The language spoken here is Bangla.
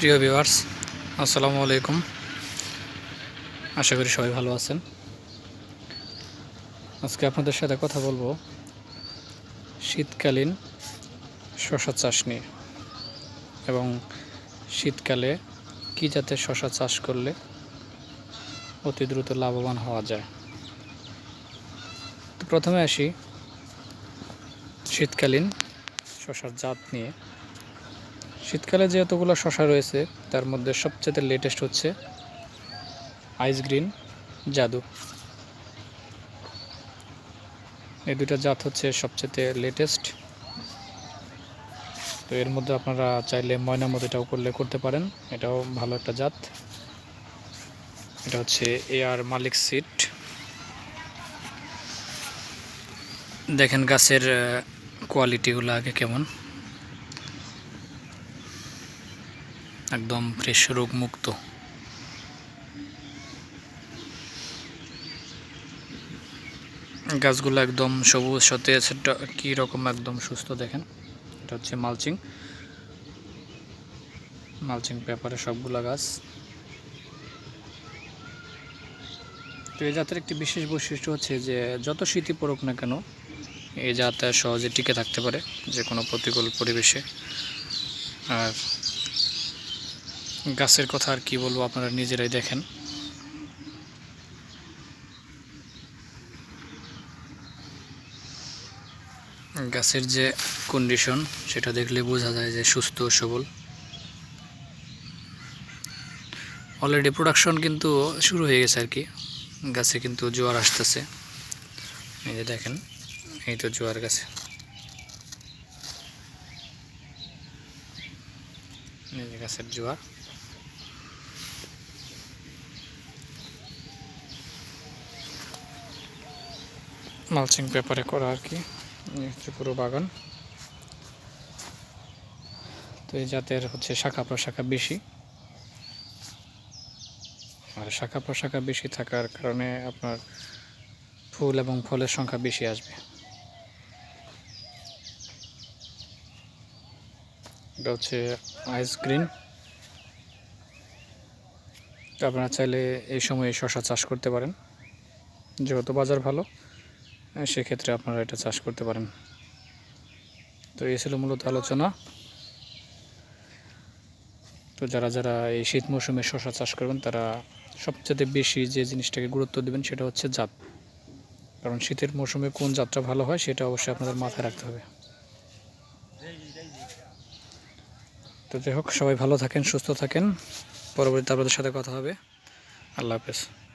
প্রিয় ভিউয়ার্স, আসসালামু আলাইকুম। আশা করি সবাই ভালো আছেন। আজকে আপনাদের সাথে কথা বলব শীতকালীন শশা চাষ নিয়ে এবং শীতকালে কী জাতের শশা চাষ করলে অতি দ্রুত লাভবান হওয়া যায়। তো প্রথমে আসি শীতকালীন শশার জাত নিয়ে। শীতকালে যে এতগুলো শশা রয়েছে, তার মধ্যে সবচেয়ে লেটেস্ট হচ্ছে আইস গ্রিন জাদু। এই দুটা জাত হচ্ছে সবচেয়ে লেটেস্ট তো এর মধ্যে আপনারা চাইলে ময়নামত এটাও করলে করতে পারেন। এটাও ভালো একটা জাত। এটা হচ্ছে এয়ার মালিক সিট দেখেন গাছের কোয়ালিটিগুলো আগে কেমন। একদম ফ্রেশ রোগ মুক্ত গাছগুলো একদম সবুজ, সতেজ কী রকম একদম সুস্থ দেখেন? এটা হচ্ছে মালচিং মালচিং পেপারে সবগুলা গাছ। তো এই জাতের একটি বিশেষ বৈশিষ্ট্য হচ্ছে যে, যত শীতই পড়ুক না কেন, এই জাত সহজে টিকে থাকতে পারে যে কোনো প্রতিকূল পরিবেশে। আর গাছের কথা আর কি বলব, আপনারা নিজেরাই দেখেন। গাছের যে কন্ডিশন সেটা দেখলে বোঝা যায় যে সুস্থ সবল। অলরেডি প্রোডাকশন কিন্তু শুরু হয়ে গেছে আর কি। গাছে কিন্তু জোয়ার আসতেছে। এই যে দেখেন, এই তো জোয়ার গাছে। গাছের জোয়ার। মালচিং পেপারে করা আর কি। হচ্ছে পুরো বাগান। তো এই জাতের হচ্ছে শাখা প্রশাখা বেশি। আর শাখা প্রশাখা বেশি থাকার কারণে আপনার ফুল এবং ফলের সংখ্যা বেশি আসবে। এটা হচ্ছে আইস গ্রিন আপনারা চাইলে এই সময়ে শশা চাষ করতে পারেন। যেহেতু বাজার ভালো সেক্ষেত্রে আপনারা এটা চাষ করতে পারেন। তো এই ছিল মূলত আলোচনা। তো যারা যারা এই শীত মৌসুমে শশা চাষ করবেন, তারা সবচেয়ে বেশি যে জিনিসটাকে গুরুত্ব দেবেন, সেটা হচ্ছে জাত। কারণ শীতের মৌসুমে কোন যাত্রা ভালো হয়, সেটা অবশ্যই আপনাদের মাথায় রাখতে হবে। তো যাই হোক, সবাই ভালো থাকেন, সুস্থ থাকেন। পরবর্তীতে আপনাদের সাথে কথা হবে। আল্লাহ হাফেজ।